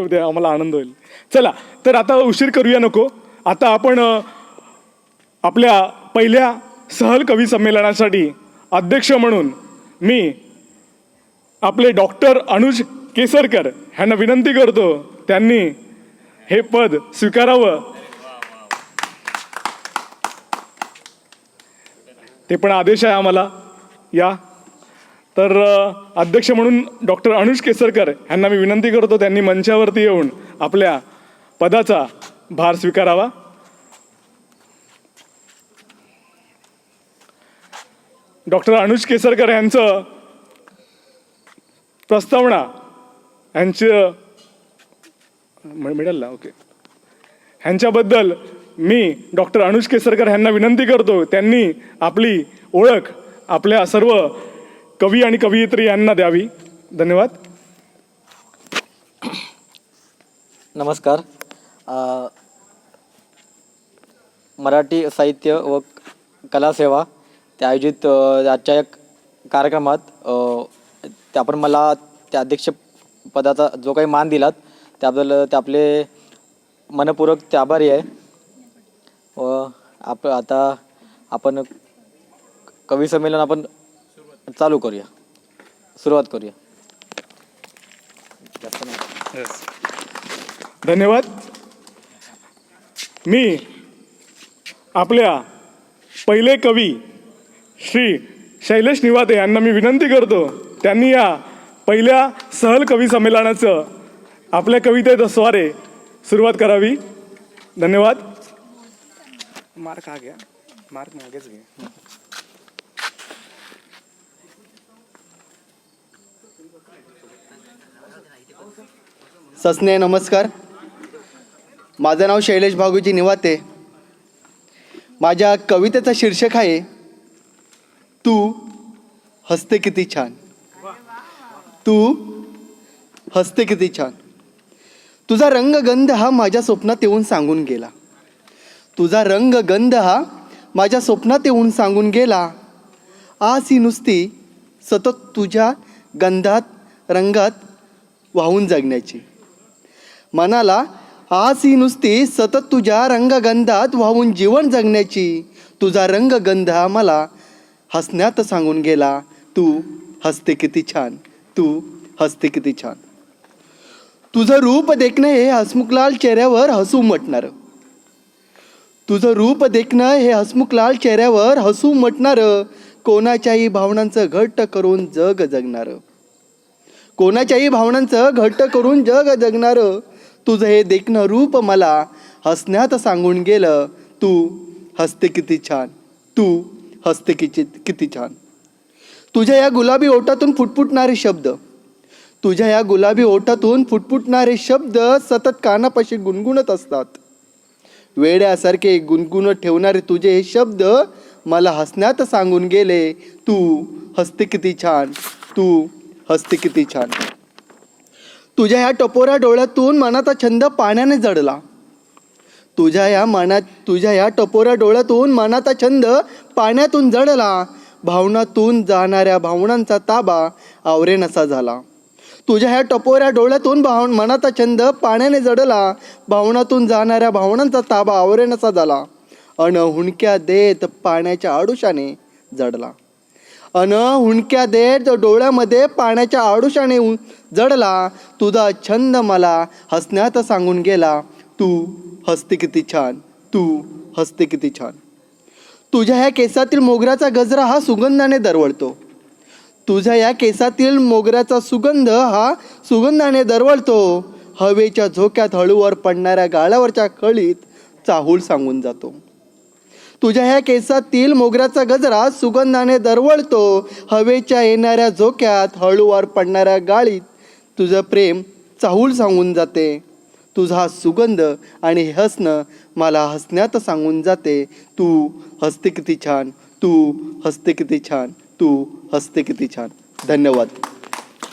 उद्या आम्हाला आनंद होईल. चला तर आता उशीर करूया नको. आता आपण आपल्या पहिल्या सहल कवी संमेलनासाठी अध्यक्ष म्हणून मी आपले डॉक्टर अनुज केसरकर ह्यांना विनंती करतो त्यांनी हे पद स्वीकारावं. ते पण आदेश आहे आम्हाला. या. तर अध्यक्ष म्हणून डॉक्टर अनुज केसरकर यांना मी विनंती करतो त्यांनी मंचावरती येऊन आपल्या पदाचा भार स्वीकारावा. डॉक्टर अनुज केसरकर यांचं प्रस्तावना यांचं मिळेल ना? ओके. ह्यांच्याबद्दल मी डॉक्टर अनुज केसरकर यांना विनंती करतो. त्यांनी आपली ओळख आपल्या सर्व कवी आणि कवयित्री यांना द्यावी. धन्यवाद. नमस्कार. मराठी साहित्य व कलासेवा त्या आयोजित आजच्या एक कार्यक्रमात त्या आपण मला त्या अध्यक्ष पदाचा जो काही मान दिलात त्याबद्दल ते आपले मनपूर्वक ते आभारी आहे. व आप आता आपण कवी संमेलन आपण चालू करूया. सुरुवात करूया. जास्त नाही. धन्यवाद. मी आपल्या पहिले कवी श्री शैलेश निवाते यांना मी विनंती करतो त्यांनी या पहिल्या सहल कवी संमेलनाचं आपल्या कवितेत स्वारे सुरुवात करावी. धन्यवाद. मार्क हा घ्या मार्क मागेच घे. ससने नमस्कार. माझं नाव शैलेश भागूजी निवाते. माझ्या कवितेचा शीर्षक आहे तू हसते किती छान. तू हसते किती छान. तुझा रंगगंध हा माझ्या स्वप्नात येऊन सांगून गेला. तुझा रंगगंध हा माझ्या स्वप्नात येऊन सांगून गेला. आज ही नुसती सतत तुझ्या गंधात रंगात वाहून जगण्याची. मनाला आज ही नुसती सतत तुझ्या रंगगंधात वाहून जीवन जगण्याची. तुझा रंगगंध हा मला हसण्यात सांगून गेला. तू हसते किती छान. तू हसते किती छान. तुझं रूप देखणं हे हसमुखलाल चेहऱ्यावर हसू उमटणारं तुझं रूप देखणं हे हसमुखलाल चेहऱ्यावर हसू म्हटणारं. कोणाच्याही भावनांचं घट्ट करून जग जगणारं. कोणाच्याही भावनांचं घट्ट करून जग जगणारं. तुझं हे देखणं रूप मला हसण्यात सांगून गेलं. तू हसते किती छान. तू हसते किती किती छान. तुझ्या या गुलाबी ओठातून फुटफुटणारे शब्द तुझ्या या गुलाबी ओठातून फुटफुटणारे शब्द सतत कानापाशी गुणगुणत असतात. वेड्यासारखे गुणगुणत ठेवणारे तुझे हे शब्द मला हसण्यात सांगून गेले. तू हसते किती छान. तू हसते किती छान. तुझ्या ह्या टपोऱ्या डोळ्यातून मनाचा छंद पाण्याने जडला. तुझ्या या मनात तुझ्या या टपोऱ्या डोळ्यातून मनाचा छंद पाण्यातून जडला. भावनातून जाणाऱ्या भावनांचा ताबा आवरेनसा झाला. तुझ्या ह्या टपोऱ्या डोळ्यातून भाव मनाचा छंद पाण्याने जडला. भावनातून जाणाऱ्या भावनांचा ताबा आवरेनसा झाला. अन हुणक्या देत पाण्याच्या आडुशाने जडला. अन हुणक्या देत डोळ्यामध्ये पाण्याच्या आडुशाने जडला तुझा छंद मला हसण्यात सांगून गेला. तू हसते किती छान तू हसते किती छान. तुझ्या ह्या केसातील मोगऱ्याचा गजरा हा सुगंधाने दरवळतो. तुझ्या या केसातील मोगऱ्याचा सुगंध हा सुगंधाने दरवळतो. हवेच्या झोक्यात हळूवर पडणाऱ्या गाळावरच्या कळीत चाहूल सांगून जातो. तुझ्या ह्या केसातील मोगऱ्याचा गजरा सुगंधाने दरवळतो. हवेच्या येणाऱ्या झोक्यात हळूवार पडणाऱ्या गाळीत तुझं प्रेम चाहूल सांगून जाते. तुझा हा सुगंध आणि हसणं मला हसण्यात सांगून जाते. तू हसते किती छान तू हसते किती छान तू हसते किती छान. धन्यवाद.